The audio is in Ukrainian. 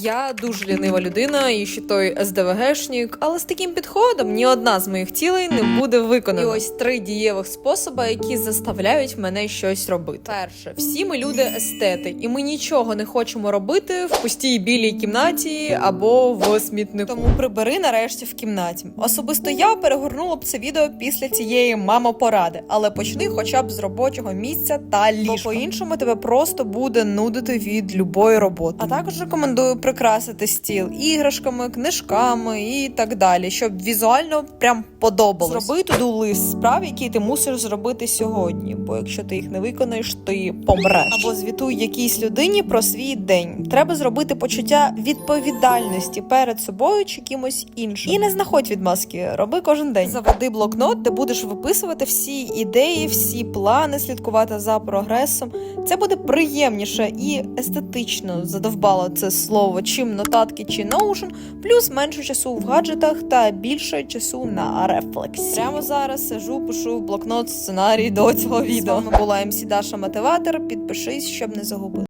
Я дуже лінива людина і ще той СДВГшник, але з таким підходом ні одна з моїх цілей не буде виконана. І ось три дієвих способи, які заставляють мене щось робити. Перше, всі ми люди естети, і ми нічого не хочемо робити в пустій білій кімнаті або в смітнику. Тому прибери нарешті в кімнаті. Особисто я перегорнула б це відео після цієї мамопоради, але почни хоча б з робочого місця та ліжка. Бо по-іншому тебе просто буде нудити від любої роботи. А також рекомендую прикрасити стіл іграшками, книжками і так далі, щоб візуально прям подобалось. Зроби туду лист справ, які ти мусиш зробити сьогодні. Бо якщо ти їх не виконаєш, ти помреш. Або звітуй якійсь людині про свій день. Треба зробити почуття відповідальності перед собою чи кимось іншим. І не знаходь відмазки, роби кожен день. Заведи блокнот, де будеш виписувати всі ідеї, всі плани, слідкувати за прогресом. Це буде приємніше і естетично задовбало це слово, чим нотатки чи Notion, плюс менше часу в гаджетах та більше часу на рефлексі. Прямо зараз сижу, пишу в блокнот сценарій до цього відео. З вами була МС Даша Мотиватор. Підпишись, щоб не загубити.